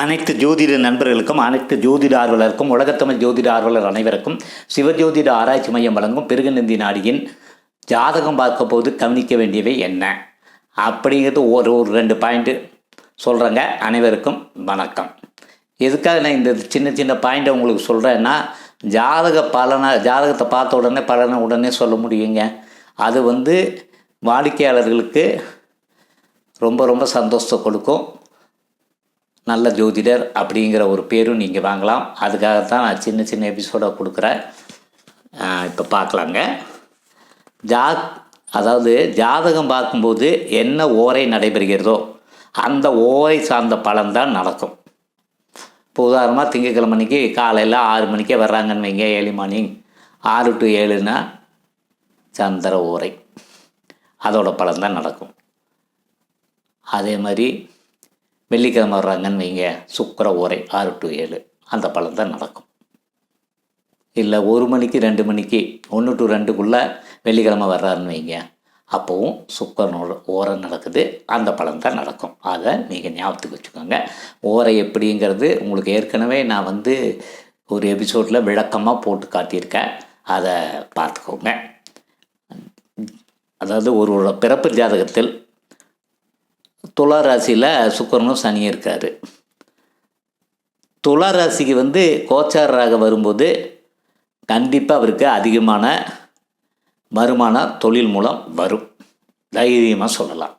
அனைத்து ஜோதிட நண்பர்களுக்கும் அனைத்து ஜோதிட ஆர்வலருக்கும் உலகத்தமிழ் ஜோதிட ஆர்வலர் அனைவருக்கும் சிவஜோதிட ஆராய்ச்சி மையம் வழங்கும் பெருகநந்தி நாடியின் ஜாதகம் பார்க்க போது கவனிக்க வேண்டியவை என்ன? அப்படிங்கிறது ஒரு ஒரு ரெண்டு பாயிண்ட்டு சொல்கிறேங்க அனைவருக்கும் வணக்கம். எதுக்காக நான் இந்த சின்ன சின்ன பாயிண்ட்டை உங்களுக்கு சொல்கிறேன்னா ஜாதக பலனை ஜாதகத்தை பார்த்த உடனே பலனை உடனே சொல்ல முடியுங்க. அது வந்து வாடிக்கையாளர்களுக்கு ரொம்ப ரொம்ப சந்தோஷத்தை கொடுக்கும். நல்ல ஜோதிடர் அப்படிங்கிற ஒரு பேரும் நீங்கள் வாங்கலாம். அதுக்காக தான் நான் சின்ன சின்ன எபிசோடாக கொடுக்குறேன். இப்போ பார்க்கலாங்க. ஜா அதாவது ஜாதகம் பார்க்கும்போது என்ன ஓரை நடைபெறுகிறதோ அந்த ஓரை சார்ந்த பலன் தான் நடக்கும். இப்போ உதாரணமாக திங்கக்கிழமை அன்னைக்கு காலையில் ஆறு மணிக்கே வர்றாங்கன்னு வைங்க ஏழு மணி. ஆறு டு ஏழுனா சந்திர ஓரை. அதோட பலன் தான் நடக்கும். அதே மாதிரி வெள்ளிக்கிழமை வர்றாங்கன்னு வைங்க. சுக்கர ஓரை ஆறு டு ஏழு. அந்த பலன் தான் நடக்கும். இல்லை ஒரு மணிக்கு ரெண்டு மணிக்கு ஒன்று டு ரெண்டுக்குள்ளே வெள்ளிக்கிழமை வர்றாருன்னு வைங்க. அப்போவும் சுக்கரனோட ஓரை நடக்குது. அந்த பலன் தான் நடக்கும். அதை நீங்கள் ஞாபகத்துக்கு வச்சுக்கோங்க. ஓரை எப்படிங்கிறது உங்களுக்கு ஏற்கனவே நான் வந்து ஒரு எபிசோடில் விளக்கமாக போட்டு காட்டியிருக்கேன். அதை பார்த்துக்கோங்க. அதாவது ஒருவரோட பிறப்பு ஜாதகத்தில் துலா ராசியில் சுக்கரனும் சனியும் இருக்கார். துலா ராசிக்கு வந்து கோச்சாரராக வரும்போது கண்டிப்பாக அவருக்கு அதிகமான வருமானம் தொழில் மூலம் வரும். தைரியமாக சொல்லலாம்.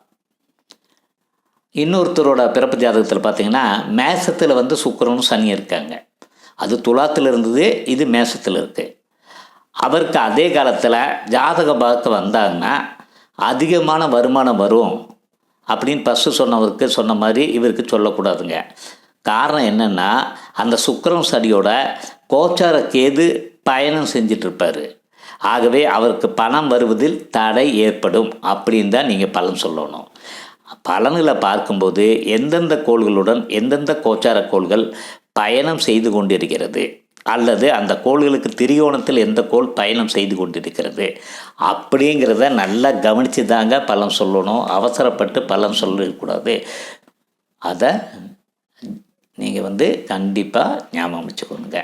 இன்னொருத்தரோட பிறப்பு ஜாதகத்தில் பார்த்தீங்கன்னா மேசத்தில் வந்து சுக்கரனும் சனியும் இருக்காங்க. அது துலாத்தில் இருந்தது இது மேசத்தில் இருக்குது அவருக்கு அதே காலத்தில் ஜாதக பார்க்க வந்தாங்கன்னா அதிகமான வருமானம் வரும். அப்படின்னு ஃபஸ்ட்டு சொன்னவருக்கு சொன்ன மாதிரி இவருக்கு சொல்லக்கூடாதுங்க. காரணம் என்னென்னா அந்த சுக்கரம் சனியோட கோச்சார கேது பயணம் செஞ்சிட்ருப்பார் ஆகவே அவருக்கு பணம் வருவதில் தடை ஏற்படும் அப்படின்னு தான் நீங்கள் பலன் சொல்லணும். பலன்களை பார்க்கும்போது எந்தெந்த கோள்களுடன் எந்தெந்த கோச்சார கோள்கள் பயணம் செய்து கொண்டிருக்கிறது அல்லது அந்த கோள்களுக்கு திரிகோணத்தில் எந்த கோள் பயணம் செய்து கொண்டிருக்கிறது? அப்படிங்கிறத நல்லா கவனித்து தாங்க பலன் சொல்லணும். அவசரப்பட்டு பலன் சொல்லக்கூடாது. அதை நீங்கள் வந்து கண்டிப்பாக ஞாபகம் வச்சுக்கோங்க.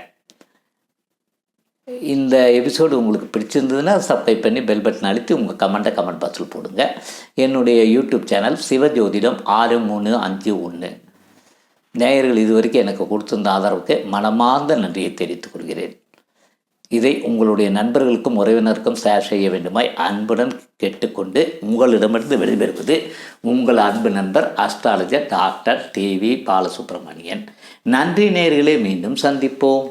இந்த எபிசோடு உங்களுக்கு பிடிச்சிருந்ததுன்னா சப்ஸ்கிரைப் பண்ணி பெல் பட்டன் அழுத்தி உங்கள் கமெண்ட்டை கமெண்ட் பாக்ஸில் போடுங்க. என்னுடைய யூடியூப் சேனல் சிவஜோதிடம் ஆறு மூணு அஞ்சு ஒன்று நேயர்கள் இதுவரைக்கும் எனக்கு கொடுத்திருந்த ஆதரவுக்கு மனமார்ந்த நன்றியை தெரிவித்துக் கொள்கிறேன். இதை உங்களுடைய நண்பர்களுக்கும் உறவினருக்கும் ஷேர் செய்ய வேண்டுமாய் அன்புடன் கேட்டுக்கொண்டு உங்களிடமிருந்து வெளிவருவது உங்கள் அன்பு நண்பர் அஸ்ட்ராலஜர் டாக்டர் டிவி பாலசுப்ரமணியன். நன்றி நேர்களே மீண்டும் சந்திப்போம்.